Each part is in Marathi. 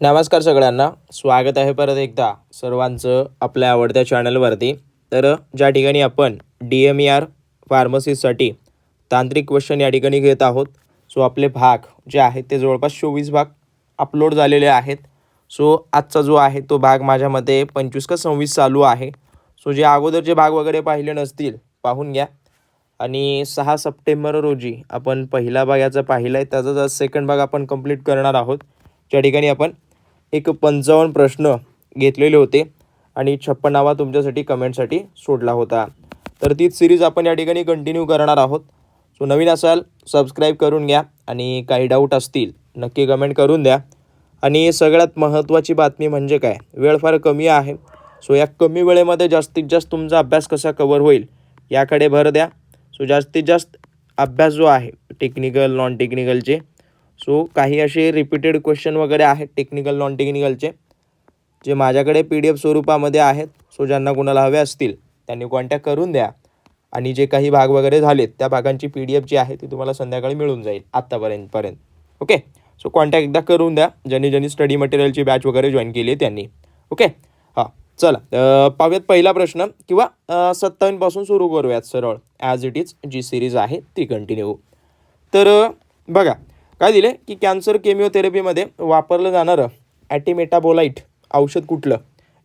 नमस्कार सगळ्यांना. स्वागत आहे परत एकदा सर्वांचं आपल्या आवडत्या चॅनलवरती. तर ज्या ठिकाणी आपण डी एम ई आर फार्मसीसाठी तांत्रिक क्वेश्चन या ठिकाणी घेत आहोत सो आपले भाग जे आहेत ते जवळपास चोवीस भाग अपलोड झालेले आहेत. सो आजचा जो आहे तो भाग माझ्या मते पंचवीस का सव्वीस चालू आहे. सो जे अगोदरचे भाग वगैरे पाहिले नसतील पाहून घ्या. आणि सहा सप्टेंबर रोजी आपण पहिला भाग याचा पाहिला आहे त्याचाच आज सेकंड भाग आपण कंप्लीट करणार आहोत. त्या ठिकाणी आपण एक पंचावन्न प्रश्न घेतलेले होते आणि छप्पनावा तुमच्यासाठी कमेंटसाठी सोडला होता. तर तीच सिरीज आपण या ठिकाणी कंटिन्यू करणार आहोत. सो नवीन असाल सबस्क्राईब करून घ्या आणि काही डाऊट असतील नक्की कमेंट करून द्या. आणि सगळ्यात महत्त्वाची बातमी म्हणजे काय? वेळ फार कमी आहे. सो या कमी वेळेमध्ये जास्तीत जास्त तुमचा अभ्यास कसा कवर होईल याकडे भर द्या. सो जास्तीत जास्त अभ्यास जो आहे टेक्निकल नॉन टेक्निकलचे सो काही असे रिपीटेड क्वेश्चन वगैरे आहेत टेक्निकल नॉन टेक्निकलचे जे माझ्याकडे पी डी एफ स्वरूपामध्ये आहेत. सो ज्यांना कोणाला हवे असतील त्यांनी कॉन्टॅक्ट करून द्या. आणि जे काही भाग वगैरे झालेत त्या भागांची पी डी एफ जी आहे ती तुम्हाला संध्याकाळी मिळून जाईल आत्तापर्यंत पर्यंत. ओके सो कॉन्टॅक्ट एकदा करून द्या. ज्यांनी ज्यांनी स्टडी मटेरियलची बॅच वगैरे जॉईन केली आहे त्यांनी. ओके हां. चला. पाहूयात पहिला प्रश्न. किंवा अं, सत्तावन्नपासून सुरू करूयात सरळ. As it is G series आहे ती कंटिन्यू तर बघा. काय दिले? की कॅन्सर केमिओथेरपीमध्ये वापरलं जाणारं ॲटीमेटाबोलाईट औषध कुठलं?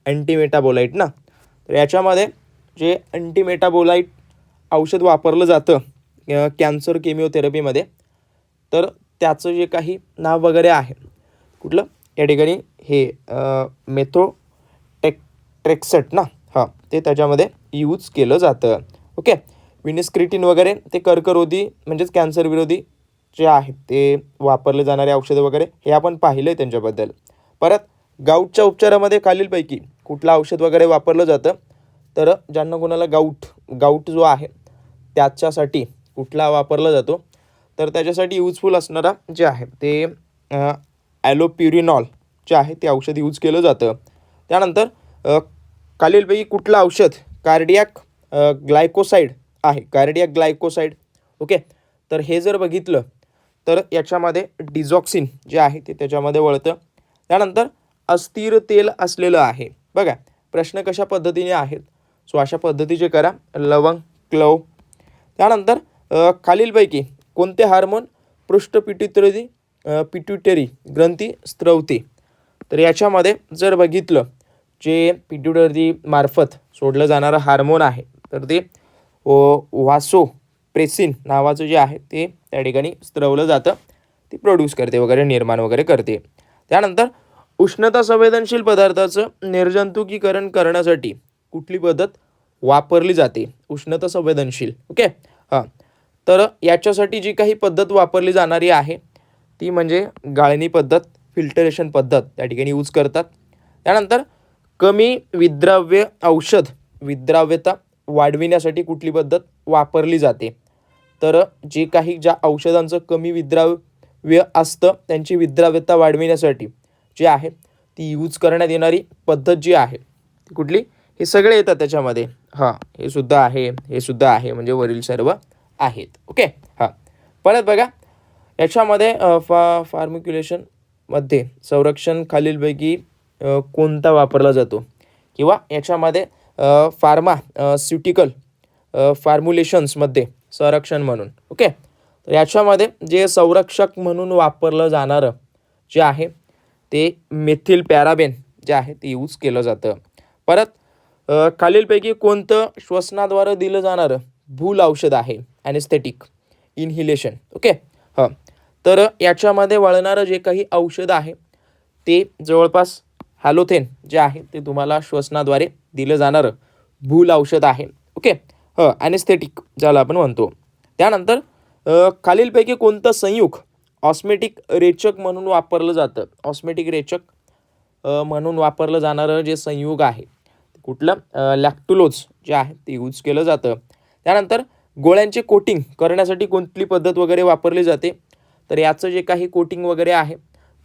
अँटीमेटाबोलाईट ना? तर याच्यामध्ये जे अँटीमेटाबोलाईट औषध वापरलं जातं कॅन्सर केमिओथेरपीमध्ये तर त्याचं जे काही नाव वगैरे आहे कुठलं? या ठिकाणी हे मेथो टेक ट्रेक्सट ना? हां ते त्याच्यामध्ये यूज केलं जातं. ओके विनिस्क्रिटिन वगैरे ते कर्करोधी म्हणजेच कॅन्सर विरोधी जे आहेत ते वापरले जाणारे औषधं वगैरे हे आपण पाहिलं आहे त्यांच्याबद्दल. परत गाऊटच्या उपचारामध्ये खालीलपैकी कुठलं औषध वगैरे वापरलं जातं? तर ज्यांना कोणाला गाऊट गाऊट जो आहे त्याच्यासाठी कुठला वापरला जातो? तर त्याच्यासाठी यूजफुल असणारा जे आहे ते ॲलोप्युरिनॉल जे आहे ते औषध यूज केलं जातं. त्यानंतर खालीलपैकी कुठलं औषध? कार्डियाक ग्लायकोसाईड आहे. Cardiac glycoside okay? तर हे जर बघितलं तर याच्यामध्ये डिझॉक्सिन जे आहे ते त्याच्यामध्ये वळतं. त्यानंतर अस्थिर तेल असलेलं आहे. बघा प्रश्न कशा पद्धतीने आहेत? सो अशा पद्धतीचे करा. लवंग क्लव. त्यानंतर खालीलपैकी कोणते हार्मोन? पृष्ठपिट्युटरी पिट्युटरी ग्रंथी स्त्रवते तर याच्यामध्ये जर बघितलं जे पिट्युटरी मार्फत सोडलं जाणारं हार्मोन आहे तर ते वासो प्रेसिन नावाचं जे आहे ते त्या ठिकाणी स्त्रवलं जातं. ती प्रोड्यूस करते वगैरे निर्माण वगैरे करते. त्यानंतर उष्णता संवेदनशील पदार्थाचं निर्जंतुकीकरण करण्यासाठी कुठली पद्धत वापरली जाते? उष्णता संवेदनशील. ओके? हां. तर याच्यासाठी जी काही पद्धत वापरली जाणारी आहे ती म्हणजे गाळणी पद्धत फिल्टरेशन पद्धत त्या ठिकाणी यूज करतात. त्यानंतर कमी विद्राव्य औषध विद्राव्यता वाढविण्यासाठी कुठली पद्धत वापरली जाते? तर जे काही ज्या औषधांचं कमी विद्राव्य असतं त्यांची विद्राव्यता वाढविण्यासाठी जे आहे ती यूज करण्यात येणारी पद्धत जी आहे ती कुठली? हे सगळे येतात त्याच्यामध्ये. हां हे सुद्धा आहे हे सुद्धा आहे म्हणजे वरील सर्व आहेत. ओके? हां. परत बघा याच्यामध्ये फा फार्मिक्युलेशनमध्ये संरक्षण खालीलपैकी कोणता वापरला जातो? किंवा याच्यामध्ये फार्मा स्युटिकल अ, संरक्षण म्हणून. ओके? तर याच्यामध्ये जे संरक्षक म्हणून वापरलं जाणारं जे आहे ते मेथिल पॅराबेन जे आहे ते यूज केलं जातं. परत खालीलपैकी कोणतं श्वसनाद्वारे दिलं जाणारं भूल औषध आहे ॲनेस्थेटिक इनहिलेशन ओके? हां. तर याच्यामध्ये वळणारं जे काही औषध आहे ते जवळपास हॅलोथेन जे आहे ते तुम्हाला श्वसनाद्वारे दिलं जाणारं भूल औषध आहे. ओके? हं ॲनेस्थेटिक ज्याला आपण म्हणतो. त्यानंतर खालीलपैकी कोणतं संयुग ऑस्मेटिक रेचक म्हणून वापरलं जातं? ऑस्मेटिक रेचक म्हणून वापरलं जाणारं जे संयुग आहे कुठलं? लॅक्टुलोज जे आहे ते यूज केलं जातं. त्यानंतर गोळ्यांचे कोटिंग करण्यासाठी कोणती पद्धत वगैरे वापरली जाते? तर याचं जे काही कोटिंग वगैरे आहे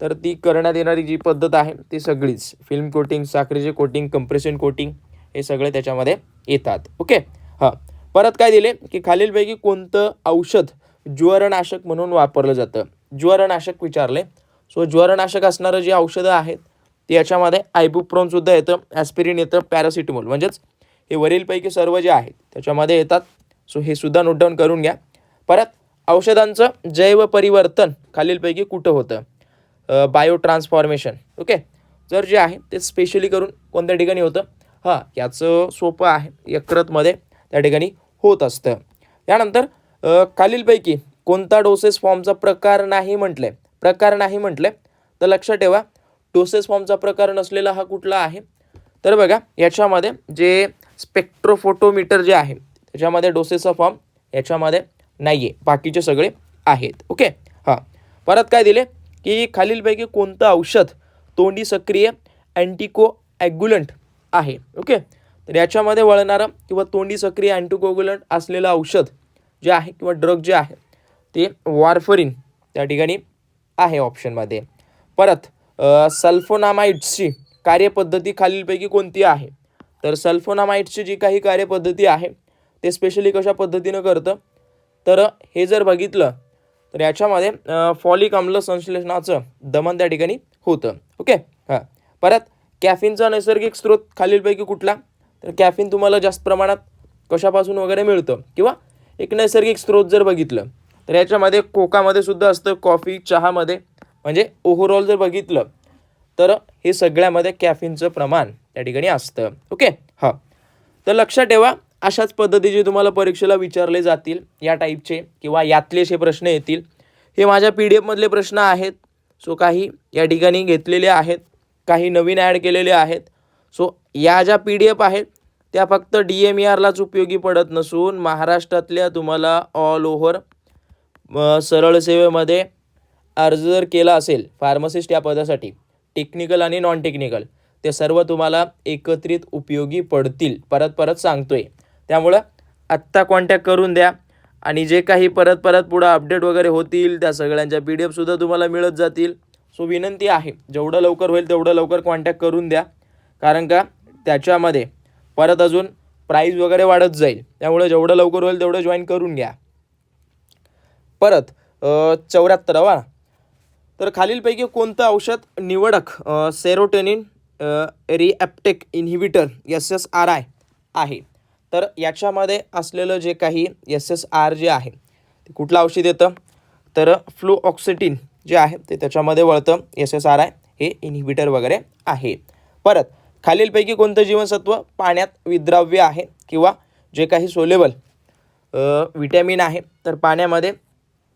तर ती करण्यात येणारी जी पद्धत आहे ती सगळीच फिल्म कोटिंग साखरेचे कोटिंग कंप्रेशन कोटिंग हे सगळे त्याच्यामध्ये येतात. ओके हां. परत काय दिले? की खालीलपैकी कोणतं औषध ज्वरनाशक म्हणून वापरलं जातं? ज्वरनाशक विचारले. सो ज्वरनाशक असणारं जे औषधं आहेत ते याच्यामध्ये आयबुप्रोनसुद्धा येतं ॲस्पिरिन येतं पॅरासिटमोल म्हणजेच हे वरीलपैकी सर्व जे आहेत त्याच्यामध्ये येतात. सो हे सुद्धा नोट डाऊन करून घ्या. परत औषधांचं जैव परिवर्तन खालीलपैकी कुठं होतं? बायो ट्रान्सफॉर्मेशन ओके जर जे आहे ते स्पेशली करून कोणत्या ठिकाणी होतं? हां याचं सोपं आहे यकृतमध्ये. त्या ठिकाणी होत असतं. त्यानंतर खालीलपैकी कोणता डोसेस फॉर्मचा प्रकार नाही म्हटलं आहे प्रकार नाही म्हटलं आहे तर लक्षात ठेवा डोसेस फॉर्मचा प्रकार नसलेला हा कुठला आहे? तर बघा याच्यामध्ये जे स्पेक्ट्रोफोटोमीटर जे आहे त्याच्यामध्ये डोसेसचा फॉर्म याच्यामध्ये नाही आहे बाकीचे सगळे आहेत ओके हां. परत काय दिले? की खालीलपैकी कोणतं औषध तोंडी सक्रिय अँटिको ॲग्युलंट आहे ओके तर याच्यामध्ये वळणारं किंवा तोंडी सक्रिय अँटिकोग्युलंट असलेलं औषध जे आहे किंवा ड्रग जे आहे ते वारफरीन त्या ठिकाणी आहे ऑप्शनमध्ये परत सल्फोनामाइट्सची कार्यपद्धती खालीलपैकी कोणती आहे? तर सल्फोनामाइट्सची जी काही कार्यपद्धती आहे ते स्पेशली कशा पद्धतीनं करतं? तर हे जर बघितलं तर याच्यामध्ये फॉलिक आम्ल संश्लेषणाचं दमन त्या ठिकाणी होतं. ओके? हां. परत कॅफिनचा नैसर्गिक स्रोत खालीलपैकी कुठला? तर कॅफिन तुम्हाला जास्त प्रमाणात कशापासून वगैरे मिळतं? किंवा एक नैसर्गिक स्रोत जर बघितलं तर याच्यामध्ये कोकामध्ये सुद्धा असतं कॉफी चहामध्ये. म्हणजे ओव्हरऑल जर बघितलं तर हे सगळ्यामध्ये कॅफिनचं प्रमाण त्या ठिकाणी असतं. ओके? हां. तर लक्षात ठेवा अशाच पद्धतीचे तुम्हाला परीक्षेला विचारले जातील या टाईपचे किंवा यातलेचे प्रश्न येतील. हे माझ्या पी डी एफमधले प्रश्न आहेत. सो काही या ठिकाणी घेतलेले आहेत काही नवीन ॲड केलेले आहेत. सो या ज्या पी डी एफ आहेत त्या फक्त डी एम ई आरलाच उपयोगी पडत नसून महाराष्ट्रातल्या तुम्हाला ऑल ओव्हर सरळ सेवेमध्ये अर्ज जर केला असेल फार्मसिस्ट या पदासाठी टेक्निकल आणि नॉन टेक्निकल ते सर्व तुम्हाला एकत्रित उपयोगी पडतील. परत परत सांगतोय. त्यामुळं आत्ता कॉन्टॅक्ट करून द्या आणि जे काही परत परत पुढं अपडेट वगैरे होतील त्या सगळ्यांच्या पी डी एफसुद्धा तुम्हाला मिळत जातील. सो विनंती आहे जेवढं लवकर होईल तेवढं लवकर कॉन्टॅक्ट करून द्या. कारण का त्याच्यामध्ये परत अजून प्राईज वगैरे वाढत जाईल. त्यामुळे जेवढं लवकर होईल तेवढं जॉईन करून घ्या. परत चौऱ्याहत्तरावा तर खालीलपैकी कोणतं औषध निवडक serotonin reuptake inhibitor S S R I आहे? तर याच्यामध्ये असलेलं जे काही एस एस आर जे आहे ते कुठलं औषध येतं? तर फ्लूऑक्सिटिन जे आहे ते त्याच्यामध्ये वळतं. एस एस आर आय हे इनहिबिटर वगैरे आहे. परत खालीलपैकी कोणतं जीवनसत्व पाण्यात विद्राव्य आहे किंवा जे काही सोलेबल विटॅमिन आहे तर पाण्यामध्ये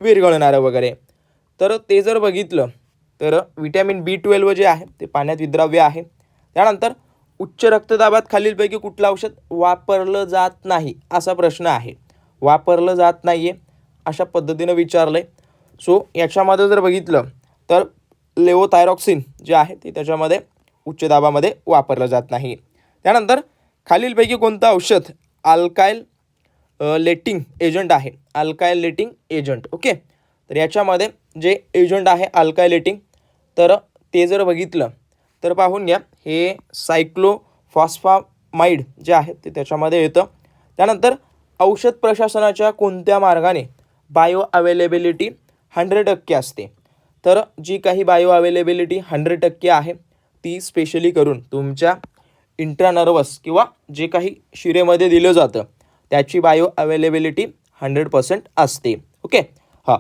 विरघळणारं वगैरे. तर ते जर बघितलं तर विटॅमिन बी ट्वेल्व जे आहे ते पाण्यात विद्राव्य आहे. त्यानंतर उच्च रक्तदाबात खालीलपैकी कुठलं औषध? वापरलं जात नाही असा प्रश्न आहे. वापरलं जात नाही आहे अशा पद्धतीनं विचारलं आहे सो याच्यामध्ये जर बघितलं तर लेवोथायरॉक्सिन जे आहे ते त्याच्यामध्ये उच्च दाबामध्ये वापरलं जात नाही. त्यानंतर खालीलपैकी कोणतं औषध अल्कायल लेटिंग एजंट आहे? अल्कायल लेटिंग एजंट ओके तर याच्यामध्ये जे एजंट आहे अल्कायलेटिंग तर ते जर बघितलं तर पाहून घ्या हे सायक्लोफॉस्फामाइड जे आहे ते त्याच्यामध्ये येतं. त्यानंतर औषध प्रशासनाच्या कोणत्या मार्गाने बायो अवेलेबिलिटी हंड्रेड टक्के असते? तर जी काही बायो अवेलेबिलिटी हंड्रेड टक्के आहे ती स्पेशली करून तुमच्या इंट्रानर्वस किंवा जे काही शिरेमध्ये दिलं जातं त्याची बायो अवेलेबिलिटी हंड्रेड पर्सेंट असते. ओके हां.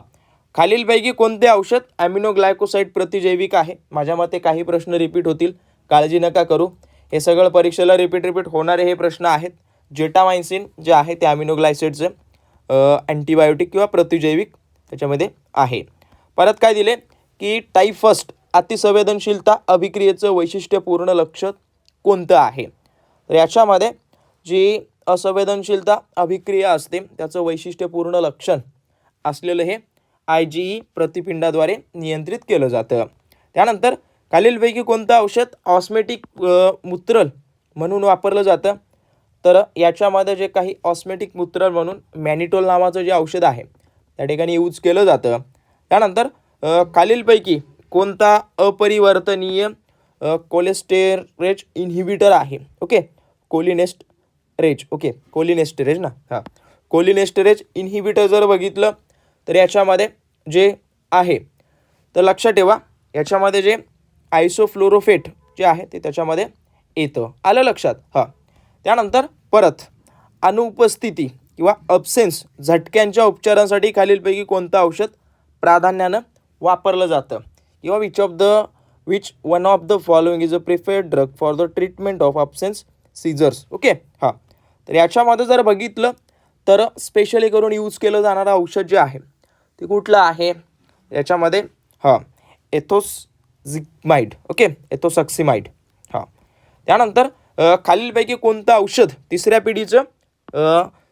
खालीलपैकी कोणते औषध ॲमिनोग्लायकोसाईड प्रतिजैविक आहे? माझ्या मते काही प्रश्न रिपीट होतील. काळजी नका करू. हे सगळं परीक्षेला रिपीट रिपीट होणारे हे प्रश्न आहेत. जेटामायसिन जे आहे ते ॲमिनोग्लायसेटचं अँटीबायोटिक किंवा प्रतिजैविक त्याच्यामध्ये आहे. परत काय दिले? की टाईप फर्स्ट अतिसंवेदनशीलता अभिक्रियेचं वैशिष्ट्यपूर्ण लक्ष कोणतं आहे? तर याच्यामध्ये जी असंवेदनशीलता अभिक्रिया असते त्याचं वैशिष्ट्यपूर्ण लक्षण असलेलं हे आय जी ई प्रतिपिंडाद्वारे नियंत्रित केलं जातं. त्यानंतर खालीलपैकी कोणतं औषध? ऑस्मेटिक मूत्रल म्हणून वापरलं जातं. तर याच्यामध्ये जे काही ऑस्मेटिक मूत्रल म्हणून मॅनिटोल नावाचं जे औषध आहे त्या ठिकाणी यूज केलं जातं. त्यानंतर खालीलपैकी कोणता अपरिवर्तनीय कोलेस्टेरेज इन्हिबिटर आहे? Okay cholinesterase okay cholinesterase ना? हां. कोलिनेस्टरेज इन्हिबिटर जर बघितलं तर याच्यामध्ये जे आहे तर लक्षात ठेवा याच्यामध्ये जे आयसोफ्लोरोफेट जे आहे ते त्याच्यामध्ये येतं. आलं लक्षात? हां. त्यानंतर परत अनुपस्थिती किंवा अब्सेन्स झटक्यांच्या उपचारांसाठी खालीलपैकी कोणतं औषध प्राधान्यानं वापरलं जातं? किंवा which of the which one of the following is a preferred drug for the treatment of absence seizures okay हां. तर याच्यामध्ये जर बघितलं तर स्पेशली करून यूज केलं जाणारं औषध जे आहे ते कुठलं आहे? याच्यामध्ये हां एथोझिकमाइड ओके एथोसक्सिमाइड हां. त्यानंतर खालीलपैकी कोणतं औषध? तिसऱ्या पिढीचं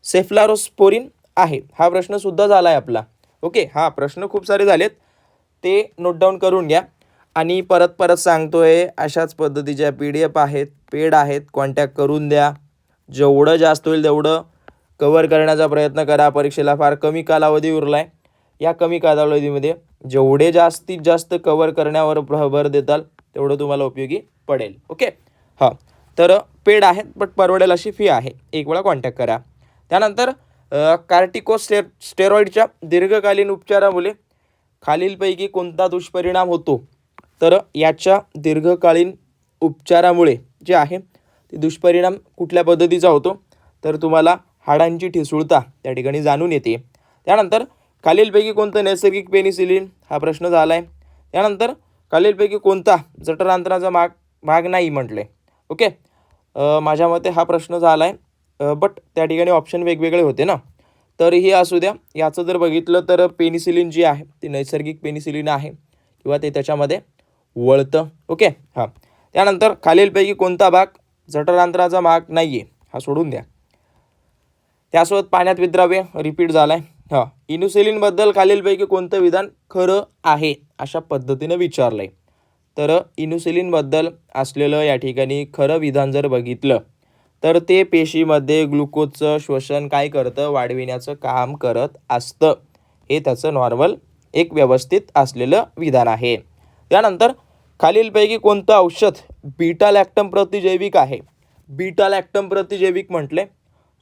सेफ्लारोस्पोरिन आहे. हा प्रश्नसुद्धा झाला आहे आपला. ओके हा प्रश्न खूप सारे झालेत. ते नोट डाऊन करून घ्या. आणि परत परत सांगतोय अशाच पद्धतीच्या पी डी एफ आहेत पेड आहेत कॉन्टॅक्ट करून द्या. जेवढं जास्त होईल तेवढं कवर करण्याचा प्रयत्न करा. परीक्षेला फार कमी कालावधी उरला आहे या कमी कालावधीमध्ये जेवढे जास्तीत जास्त कवर करण्यावर भर देताल तेवढं तुम्हाला उपयोगी पडेल. ओके हां. तर पेड आहेत बट परवडेल अशी फी आहे. एक वेळा कॉन्टॅक्ट करा. त्यानंतर कार्टिको स्टे स्टेरॉईडच्या दीर्घकालीन उपचारामुळे खालीलपैकी कोणता दुष्परिणाम होतो? तर याच्या दीर्घकालीन उपचारामुळे जे आहे ते दुष्परिणाम कुठल्या पद्धतीचा होतो? तर तुम्हाला हाडांची ठिसूळता त्या ठिकाणी जाणून येते. त्यानंतर खालीलपैकी कोणतं नैसर्गिक पेनिसिलिन? हा प्रश्न झाला आहे त्यानंतर खालीलपैकी कोणता जठरांतराचा माग भाग नाही म्हटले ओके? माझ्या मते हा प्रश्न झाला आहे बट त्या ठिकाणी ऑप्शन वेगवेगळे होते ना? तरीही असू द्या याचं जर बघितलं तर पेनिसिलिन जी आहे ती नैसर्गिक पेनिसिलिन आहे किंवा ते त्याच्यामध्ये वळतं. ओके? हां. त्यानंतर खालीलपैकी कोणता भाग? जठरांतराचा भाग नाही आहे हा सोडून द्या. त्यासोबत पाण्यात विद्राव्य रिपीट झाला आहे हां. इन्युसिलिनबद्दल खालीलपैकी कोणतं विधान खरं आहे अशा पद्धतीनं विचारलं आहे तर इन्युसिलिनबद्दल असलेलं या ठिकाणी खरं विधान जर बघितलं तर ते पेशीमध्ये ग्लुकोजचं श्वसन काय करतं? वाढविण्याचं काम करत असतं. हे त्याचं नॉर्मल एक व्यवस्थित असलेलं विधान आहे. त्यानंतर खालीलपैकी कोणतं औषध? बीटा लॅक्टम प्रतिजैविक आहे. बीटा लॅक्टम प्रतिजैविक म्हटले.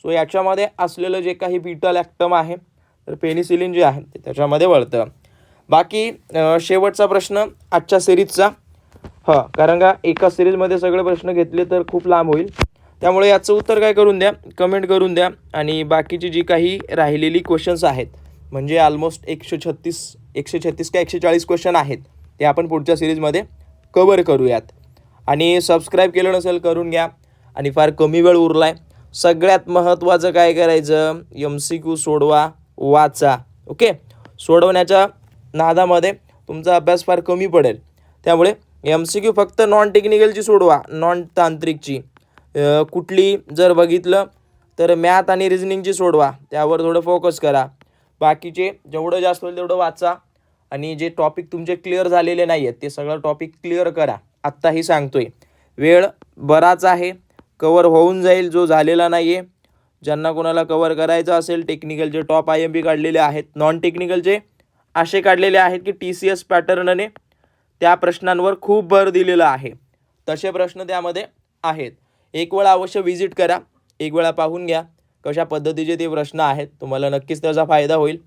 सो याच्यामध्ये असलेलं जे काही बीटा लॅक्टम आहे तर पेनिसिलिन जे आहे ते त्याच्यामध्ये वळतं. बाकी शेवटचा प्रश्न आजच्या सिरीजचा हां कारण का एका सिरीजमध्ये सगळे प्रश्न घेतले तर खूप लांब होईल. त्यामुळे याचं उत्तर काय करून द्या? कमेंट करून द्या. आणि बाकीची जी काही राहिलेली क्वेश्चन्स आहेत म्हणजे ऑलमोस्ट एकशे छत्तीस एकशे छत्तीस का एकशे चाळीस क्वेश्चन आहेत ते आपण पुढच्या सिरीजमध्ये कवर करूयात. आणि सबस्क्राईब केलं नसेल करून घ्या. आणि फार कमी वेळ उरला आहे सगळ्यात महत्त्वाचं काय करायचं? एम सी क्यू सोडवा वाचा. ओके सोडवण्याच्या नादामध्ये तुमचा अभ्यास फार कमी पडेल. त्यामुळे एम सी क्यू फक्त नॉन टेक्निकलची सोडवा नॉन तांत्रिकची कुठली जर बघितलं तर मॅथ आणि रिझनिंगची सोडवा. त्यावर थोडं फोकस करा. बाकीचे जेवढं जास्त होईल तेवढं वाचा. आणि जे टॉपिक तुमचे क्लिअर झालेले नाही आहेत ते सगळं टॉपिक क्लिअर करा. आत्ताही सांगतोय. वेळ बराच आहे. कवर होऊन जाईल जो झालेला नाही आहे ज्यांना कोणाला कवर करायचं असेल टेक्निकलचे टॉप आय एम बी काढलेले आहेत नॉन टेक्निकलचे असे काढलेले आहेत की टी सी एस पॅटर्नने त्या प्रश्नांवर खूप भर दिलेला आहे. तसे प्रश्न त्यामध्ये आहेत. एक वेळा अवश्य व्हिजिट करा. एक वेळा पाहून घ्या कशा पद्धतीचे ते प्रश्न आहेत. तुम्हाला नक्कीच त्याचा फायदा होईल.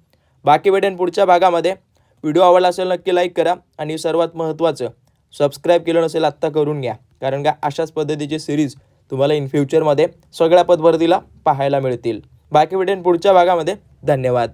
बाकी भेटेन पुढच्या भागामध्ये. व्हिडिओ आवडला असेल नक्की लाईक करा. आणि सर्वात महत्त्वाचं सबस्क्राईब केलं नसेल आत्ता करून घ्या. कारण का अशाच पद्धतीचे सिरीज तुम्हाला इन फ्युचरमध्ये सगळ्या पद्धतीला पाहायला मिळतील. बाकी भेटेन पुढच्या भागामध्ये. धन्यवाद.